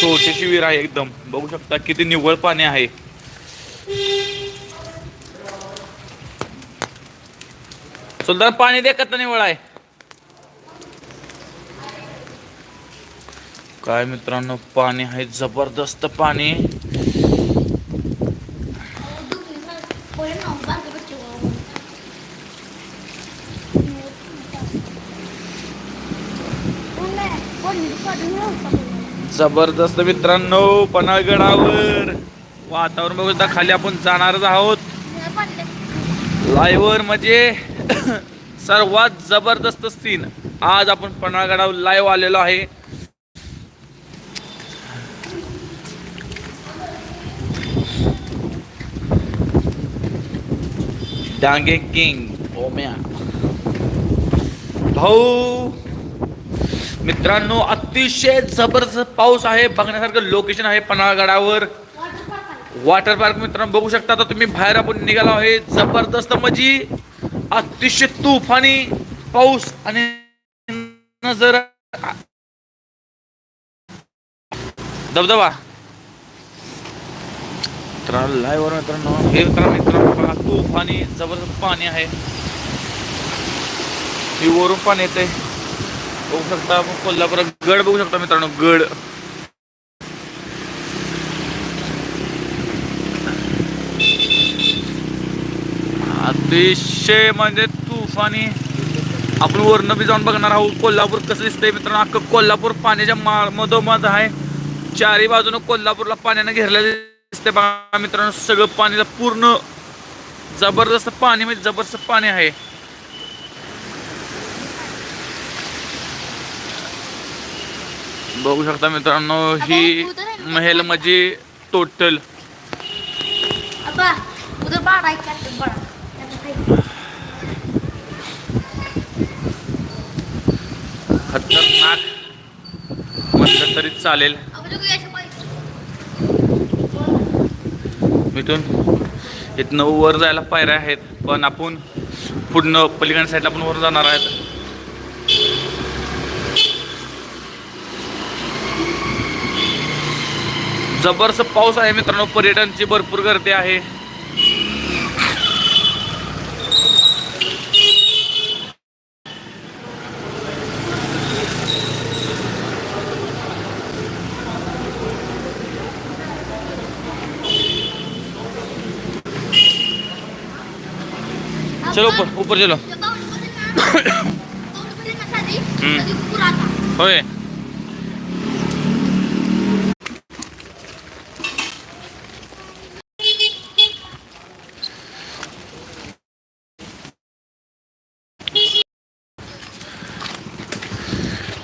छोटीशी विहीर आहे एकदम. बघू शकता किती निव्वळ पाणी आहे. सुलतान पाणी दे का निवळ आहे काय मित्रांनो पाणी आहे जबरदस्त पाणी. जबरदस्त मित्रांनो पन्हाळगडावर वातावरण बघू खाली आपण जाणारच आहोत. लाईव्हवर म्हणजे सर्वात जबरदस्त सीन आज आपण पन्हाळगडावर लाईव्ह आलेलो आहे. डांगे किंग ओम्या. भाऊ मित्रांनो अतिशय जबरदस्त पाऊस आहे. बघण्यासारखं लोकेशन आहे पन्हाळगडावर. वॉटर पार्क मित्रांनो बघू शकता तर तुम्ही बाहेर आपण निघालो आहे. जबरदस्त म्हणजे अतिशय तुफानी पाऊस आणि नजर. धबधबा. मित्रांनो live मित्रांनो हे मित्रांनो मित्रांनो बघा तुफानी जबरदस्त पाणी आहे. ही वरून पाणी येते बघू शकता कोल्हापुरात गड बघू शकता मित्रांनो गड. अतिशय म्हणजे तुफानी. आपण वरनं बी जाऊन बघणार आहोत कोल्हापूर कसं दिसतंय मित्रांनो अख्खं कोल्हापूर पाण्याच्या मा मधोमध आहे. चारी बाजूनं कोल्हापूरला पाण्यानं घेरलेलं दिसतंय बघा मित्रांनो सगळं पाणीला पूर्ण जबरदस्त पाणी म्हणजे जबरदस्त पाणी आहे. बघू शकता मित्रांनो ही महल म्हणजे टोटल. खतरनाक. म्हटलं तरी चालेल. इथून इथनं वर जायला पायऱ्या आहेत पण आपण पुढनं पलीकडच्या साईडला पण वर जाणार आहेत. जबरदस्त पाऊस आहे मित्रांनो पर्यटनची भरपूर गर्दी आहे. चलो ऊपर ऊपर चलो. होय.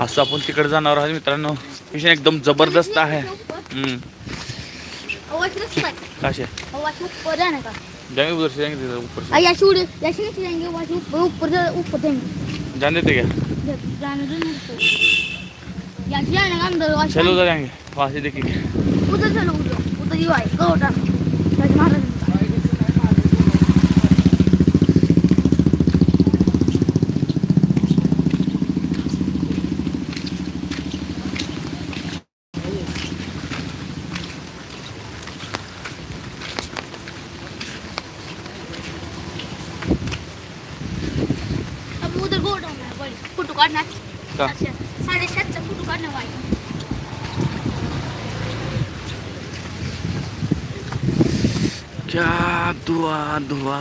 असं आपण तिकडे जाणार आहोत मित्रांनो. मिशन एकदम जबरदस्त आहे. काशे जाएंगे उधर से जाएंगे ऊपर आ, यहाँ से जाएंगे ऊपर ऊपर से ऊपर जाएंगे जान देते क्या जाने दो जाने का? अंदर चलो उधर जाएंगे वहाँ से देखेंगे उधर चलो उधर उधर ये भाई है बड़ी फोटो काटना का? अच्छा. साढ़े सात से फोटो भाई क्या दुआ दुआ